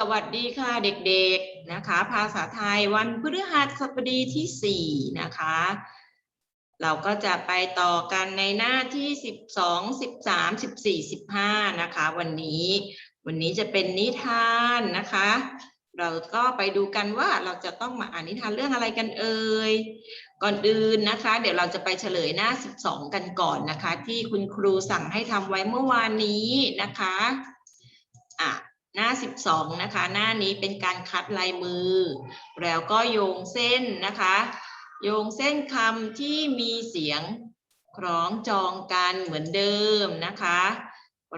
สวัสดีค่ะเด็กๆนะคะ ภาษาไทยวันพฤหัสบดีที่ 4 นะคะ เราก็จะไปต่อกันในหน้าที่ 12 13 14 15 นะคะ วันนี้วันนี้จะเป็นนิทานนะคะ เราก็ไปดูกันว่าเราจะต้องมาอ่านนิทานเรื่องอะไรกันเอ่ยก่อนอื่นนะคะ เดี๋ยวเราจะไปเฉลยหน้า 12 กันก่อนนะคะ ที่คุณครูสั่งให้ทำไว้เมื่อวานนี้นะคะอะ หน้า 12 นะคะ หน้านี้เป็นการคัดลายมือ แล้วก็โยงเส้นนะคะ โยงเส้นคำที่มีเสียงคล้องจองกันเหมือนเดิมนะคะ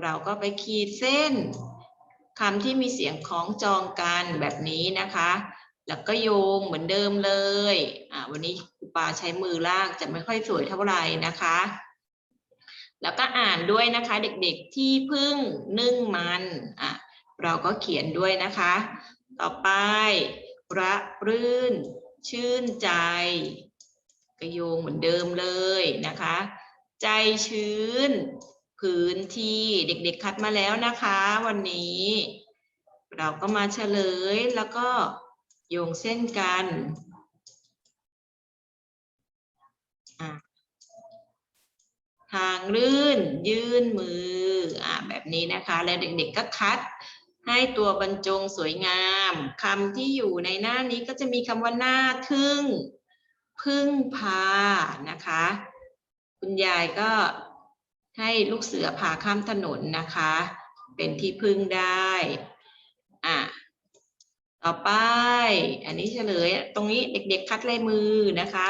เราก็ไปขีดเส้นคำที่มีเสียงคล้องจองกันแบบนี้นะคะ แล้วก็โยงเหมือนเดิมเลยอ่าวันนี้ครูปาใช้มือลากจะไม่ค่อยสวยเท่าไหร่นะคะแล้วก็อ่านด้วยนะคะเด็กๆที่พึ่งนึ่งมันอะ เราก็เขียนด้วยนะคะ ต่อไป ระรื่น ชื่นใจ กระโยงเหมือนเดิมเลยนะคะ ใจชื้น พื้นที่เด็กๆคัดมาแล้วนะคะ วันนี้ เราก็มาเฉลยแล้วก็โยงเส้นกันทางลื่นยื่นมืออะแบบนี้นะคะ แล้วเด็กๆก็คัด ให้ตัวบรรจงสวยงามคำที่อยู่ในหน้านี้ก็จะมีคำว่าหน้าทึ่ง พึ่งพานะคะ คุณยายก็ให้ลูกเสือพาข้ามถนนนะคะ เป็นที่พึ่งได้อะต่อไป อันนี้เฉลยตรงนี้เด็กๆ คัดลายมือนะคะ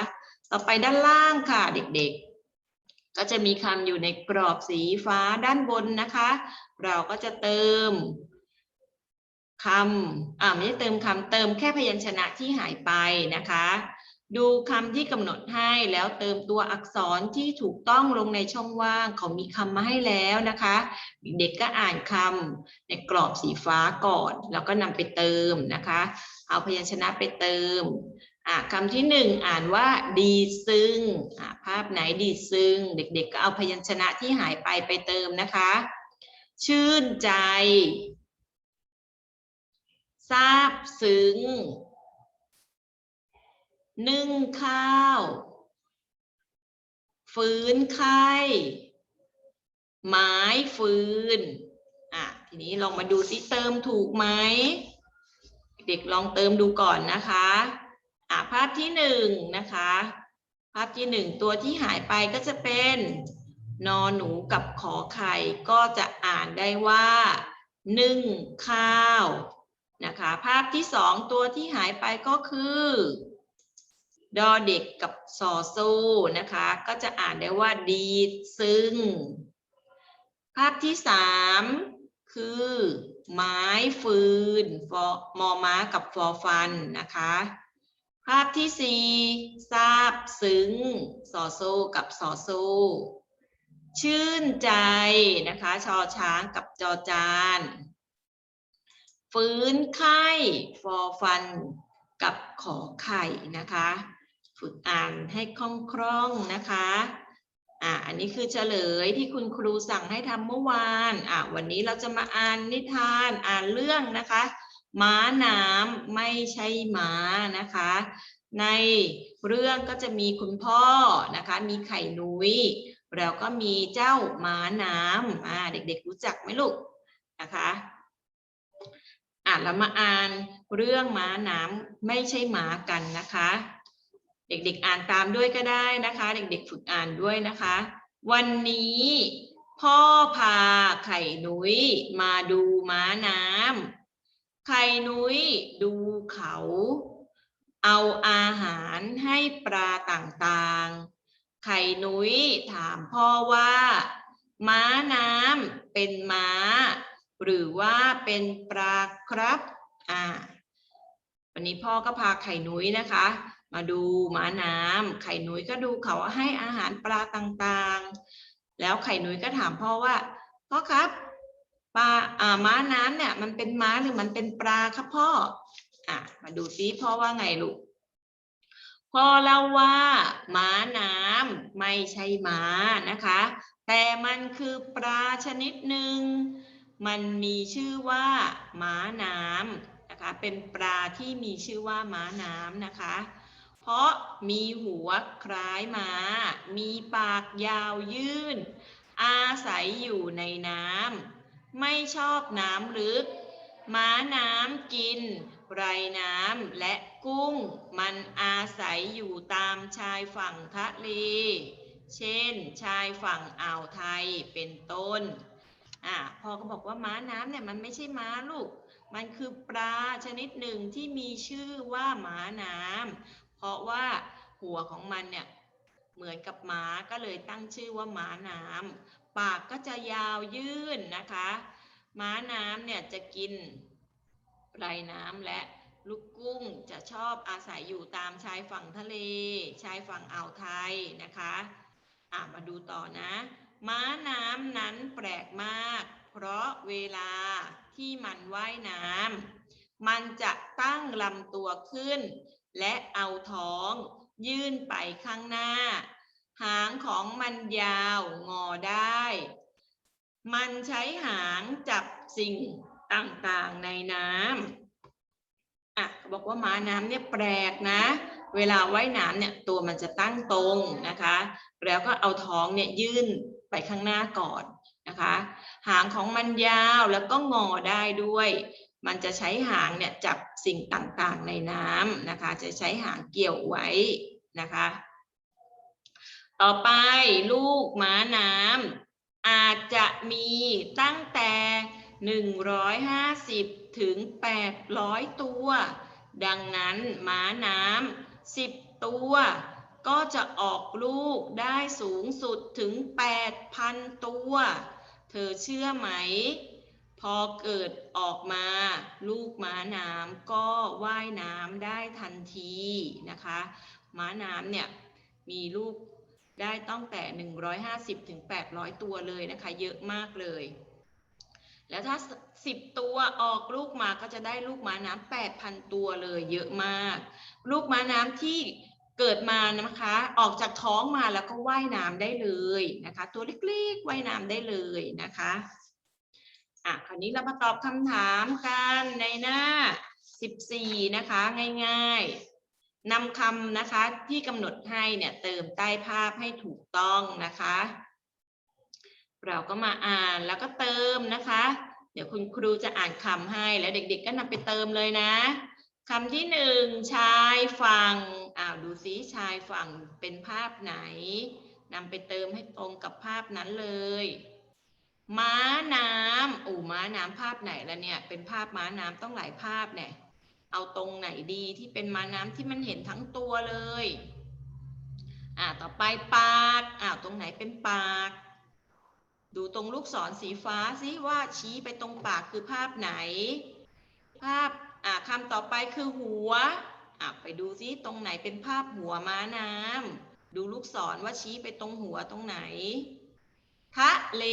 ต่อไปด้านล่างค่ะเด็กๆ ก็จะมีคำอยู่ในกรอบสีฟ้าด้านบนนะคะ เราก็จะเติม คำอ่าไม่ได้เติมคำเติมแค่พยัญชนะที่หายไปนะคะ ดูคำที่กำหนดให้แล้วเติมตัวอักษรที่ถูกต้องลงในช่องว่างเขามีคำมาให้แล้วนะคะ เด็กก็อ่านคำในกรอบสีฟ้าก่อน แล้วก็นำไปเติมนะคะ เอาพยัญชนะไปเติมอะคำที่หนึ่งอ่านว่าดีซึ่งอะภาพไหนดีซึ่ง เด็กๆก็เอาพยัญชนะที่หายไปไปเติมนะคะ ชื่นใจ ทราบซึ้ง นึ่งข้าว ฟื้นไข้ไม้ฟื้นอะ ทีนี้ลองมาดูซิเติมถูกไหม เด็กลองเติมดูก่อนนะคะ อะ ภาพที่หนึ่งนะคะ ภาพที่หนึ่งตัวที่หายไปก็จะเป็นนอหนูกับขอไข่ก็จะอ่านได้ว่า นึ่งข้าว นะคะ ภาพที่สองตัวที่หายไปก็คือ ดอเด็กกับซอโซูนะคะ ก็จะอ่านได้ว่าดีซึ่ง ภาพที่สามคือ ไม้ฟืนฟอมอม้ากับฟอฟันนะคะ ภาพที่สี่ทราบซึ้งซอโซกับซอโซชื่นใจนะคะ ชอช้างกับจอจาน ฟื้นไข้ฟอฟันกับขอไข่นะคะ ฝึกอ่านให้คล่องๆนะคะ อะอันนี้คือเฉลยที่คุณครูสั่งให้ทำเมื่อวาน อะวันนี้เราจะมาอ่านนิทานอ่านเรื่องนะคะ ม้าน้ำไม่ใช่ม้านะคะ ในเรื่องก็จะมีคุณพ่อนะคะ มีไข่นุ้ยแล้วก็มีเจ้าม้าน้ำอ่าเด็กๆรู้จักไหมลูกนะคะ อ่านแล้วมาอ่านเรื่องม้าน้ำไม่ใช่ม้ากันนะคะ เด็กๆอ่านตามด้วยก็ได้นะคะ เด็กๆฝึกอ่านด้วยนะคะ วันนี้พ่อพาไข่นุ้ยมาดูม้าน้ำไข่นุ้ยดูเขา เอาอาหารให้ปลาต่างๆ ไข่นุ้ยถามพ่อว่า ม้าน้ำเป็นม้า หรือว่าเป็นปลาครับอ่าวันนี้พ่อก็พาไข่นุ้ยนะคะ มาดูม้าน้ำไข่นุ้ยก็ดูเขาให้อาหารปลาต่างๆ แล้วไข่นุ้ยก็ถามพ่อว่าพ่อครับปลาอ่าม้าน้ำเนี่ยมันเป็นม้าหรือมันเป็นปลาครับพ่ออะมาดูซิพ่อว่าไงลูกพ่อเล่าว่าม้าน้ำไม่ใช่ม้านะคะ แต่มันคือปลาชนิดหนึ่ง มันมีชื่อว่าม้าน้ำนะคะ เป็นปลาที่มีชื่อว่าม้าน้ำนะคะ เพราะมีหัวคล้ายม้า มีปากยาวยื่น อาศัยอยู่ในน้ำ ไม่ชอบน้ำลึก ม้าน้ำกิน ไรน้ำและกุ้ง มันอาศัยอยู่ตามชายฝั่งทะเล เช่น ชายฝั่งอ่าวไทยเป็นต้น อะพ่อก็บอกว่าม้าน้ำเนี่ยมันไม่ใช่ม้าลูก มันคือปลาชนิดหนึ่งที่มีชื่อว่าม้าน้ำเพราะว่าหัวของมันเนี่ยเหมือนกับม้าก็เลยตั้งชื่อว่าม้าน้ำปากก็จะยาวยื่นนะคะ ม้าน้ำเนี่ยจะกินไรน้ำและลูกกุ้งจะชอบอาศัยอยู่ตามชายฝั่งทะเล ชายฝั่งอ่าวไทยนะคะ อะมาดูต่อนะ ม้าน้ำนั้นแปลกมาก เพราะเวลาที่มันว่ายน้ำมันจะตั้งลำตัวขึ้น และเอาท้อง ยื่นไปข้างหน้า หางของมันยาวงอได้ มันใช้หางจับสิ่งต่างๆในน้ำอะเขาบอกว่าม้าน้ำเนี่ยแปลกนะ เวลาว่ายน้ำเนี่ยตัวมันจะตั้งตรงนะคะ แล้วก็เอาท้องเนี่ยยื่นไปข้างหน้าก่อนนะคะ หางของมันยาวแล้วก็งอได้ด้วย มันจะใช้หางเนี่ยจับสิ่งต่างๆในน้ำนะคะ จะใช้หางเกี่ยวไว้นะคะ ต่อไปลูกม้าน้ำอาจจะมีตั้งแต่ 150 ถึง 800 ตัวดังนั้นม้าน้ำ 10 ตัว ก็จะออกลูกได้สูงสุดถึง 8,000 ตัว เธอเชื่อไหม พอเกิดออกมา ลูกม้าน้ำก็ว่ายน้ำได้ทันทีนะคะ ม้าน้ำเนี่ยมีลูกได้ตั้งแต่ 150ถึง800 ตัวเลยนะคะ เยอะมากเลย แล้วถ้า 10 ตัวออกลูกมาก็จะได้ลูกม้าน้ำ8,000 ตัวเลยเยอะมาก ลูกม้าน้ำที่เกิดมานะคะ ออกจากท้องมาแล้วก็ว่ายน้ำได้เลยนะคะ ตัวเล็กๆว่ายน้ำได้เลยนะคะอะคราวนี้เรามาตอบคำถามกันในหน้า 14 นะคะ ง่ายๆนำคำนะคะที่กำหนดให้เนี่ยเติมใต้ภาพให้ถูกต้องนะคะ เราก็มาอ่านแล้วก็เติมนะคะ เดี๋ยวคุณครูจะอ่านคำให้แล้วเด็ก ๆ ก็นำไปเติมเลยนะคำที่หนึ่งชายฝั่งอ้าวดูซิชายฝั่งเป็นภาพไหนนำไปเติมให้ตรงกับภาพนั้นเลย ม้าน้ำโอ้ม้าน้ำภาพไหนละเนี่ย เป็นภาพม้าน้ำต้องหลายภาพเนี่ยเอาตรงไหนดีที่เป็นม้าน้ำที่มันเห็นทั้งตัวเลย อ่าต่อไปปากอ้าวตรงไหนเป็นปาก ดูตรงลูกศรสีฟ้าสิว่าชี้ไปตรงปากคือภาพไหน ภาพอ่าคำต่อไปคือหัวอ่าไปดูซิตรงไหนเป็นภาพหัวม้าน้ำดูลูกศรว่าชี้ไปตรงหัวตรงไหน ทะเล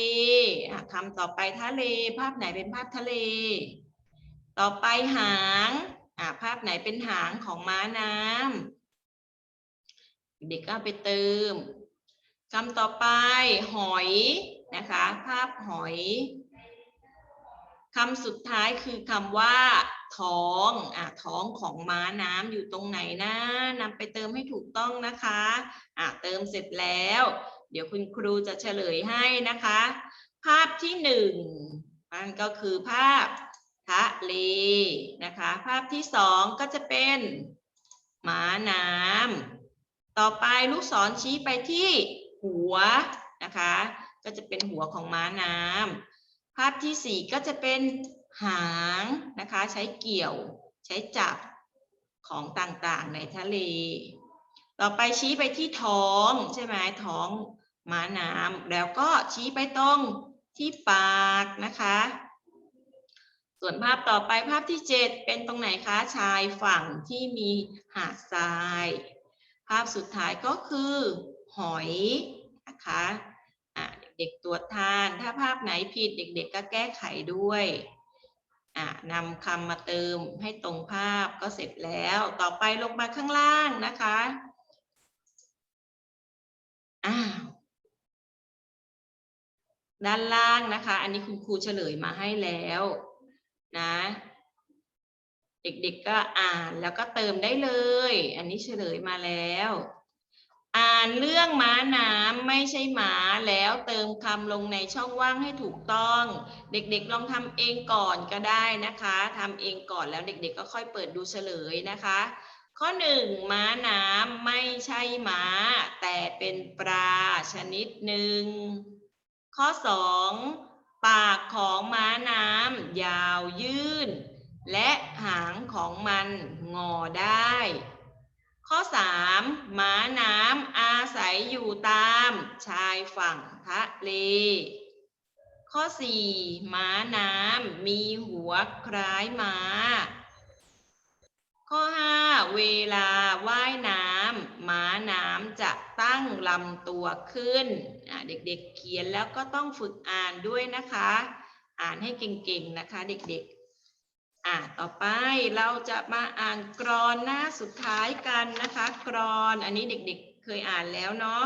อะคำต่อไปทะเล ภาพไหนเป็นภาพทะเล ต่อไปหางอะภาพไหนเป็นหางของม้าน้ำเด็กก็ไปเติมคำต่อไปหอย นะคะ ภาพหอยคำสุดท้ายคือคำว่า ท้องอะท้องของม้าน้ำอยู่ตรงไหนนะนำไปเติมให้ถูกต้องนะคะอะเติมเสร็จแล้ว เดี๋ยวคุณครูจะเฉลยให้นะคะ ภาพที่หนึ่งมันก็คือภาพทะเลนะคะ ภาพที่สองก็จะเป็นม้าน้ำต่อไปลูกศรชี้ไปที่หัวนะคะ ก็จะเป็นหัวของม้าน้ำภาพที่สี่ก็จะเป็นหางนะคะ ใช้เกี่ยว ใช้จับของต่างๆในทะเล ต่อไปชี้ไปที่ท้องใช่ไหมท้องม้าน้ำแล้วก็ชี้ไปตรงที่ปากนะคะ ส่วนภาพต่อไปภาพที่ 7 เป็นตรงไหนคะชายฝั่งที่มีหาดทราย ภาพสุดท้ายก็คือหอยนะคะ ด็กๆตรวจทาน ถ้าภาพไหนผิดเด็กๆ ก็แก้ไขด้วยนำคำมาเติมให้ตรงภาพก็เสร็จแล้ว ต่อไปลงมาข้างล่างนะคะอ้าวด้านล่างนะคะ อันนี้คุณครูเฉลยมาให้แล้วนะ เด็กๆก็อ่านแล้วก็เติมได้เลย อันนี้เฉลยมาแล้ว อ่านเรื่องม้าน้ำไม่ใช่หมาแล้วเติมคำลงในช่องว่างให้ถูกต้อง เด็กๆลองทำเองก่อนก็ได้นะคะทำเองก่อนแล้วเด็กๆก็ค่อยเปิดดูเฉลยนะคะ ข้อหนึ่งม้าน้ำไม่ใช่หมาแต่เป็นปลาชนิดหนึ่ง ข้อสองปากของม้าน้ำยาวยื่น และหางของมันงอได้ ข้อ3ม้าน้ำอาศัยอยู่ตามชายฝั่งทะเล ข้อ4ม้าน้ำมีหัวคล้ายม้า ข้อ 5 เวลาว่ายน้ำม้าน้ำจะตั้งลำตัวขึ้น เด็กๆเขียนแล้วก็ต้องฝึกอ่านด้วยนะคะ อ่านให้เก่งๆนะคะ เด็กๆ อะต่อไปเราจะมาอ่านกรอนหน้าสุดท้ายกันนะคะ กรอนอันนี้เด็กๆเคยอ่านแล้วเนาะ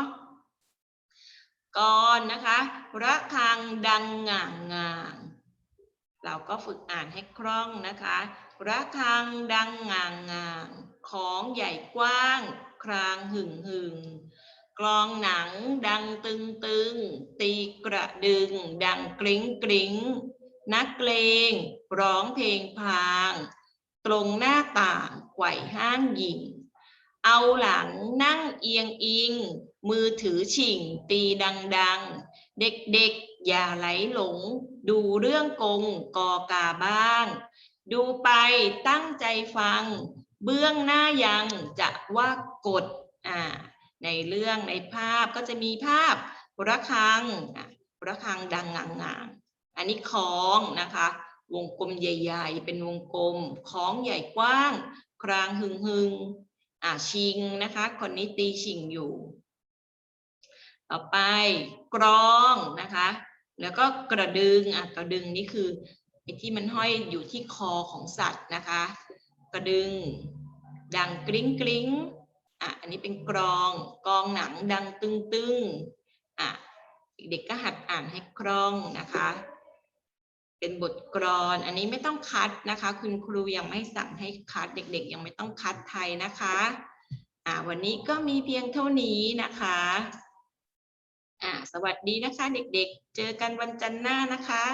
กรอนนะคะระฆังดังง่างง่างเราก็ฝึกอ่านให้คล่องนะคะระฆังดังง่างง่างของใหญ่กว้าง ครางหึ่งหึ่งกลองหนังดังตึงตึงตีกระดึง ดังกริ้งกริ้ง นักเลงร้องเพลงพาง ตรงหน้าต่างไขว่ห้างหญิง เอาหลังนั่งเอียงอิง มือถือฉิ่งตีดังๆ เด็กๆ อย่าไหลหลง ดูเรื่องกงกอกาบ้าง ดูไปตั้งใจฟัง เบื้องหน้ายังจะว่ากดอ่าในเรื่องในภาพก็จะมีภาพระฆังระฆังดังงาง อันนี้ของนะคะ วงกลมใหญ่ ๆ เป็นวงกลมของใหญ่กว้าง ครางหึงหึงอ่าชิงนะคะคนนี้ตีชิงอยู่ ต่อไปกรองนะคะ แล้วก็กระดึงอะกระดึงนี่คือไอ้ที่มันห้อยอยู่ที่คอของสัตว์นะคะ กระดึง ดังกริ้งกริ้งอะอันนี้เป็นกรองกองหนังดังตึงตึงอะเด็กก็หัดอ่านให้คล่องนะคะ เป็นบทกรอน อันนี้ไม่ต้องคัดนะคะ คุณครูยังไม่สั่งให้คัดเด็กๆ ยังไม่ต้องคัดไทยนะคะอ่าวันนี้ก็มีเพียงเท่านี้นะคะอ่าสวัสดีนะคะ เด็กๆ เจอกันวันจันทร์หน้านะคะ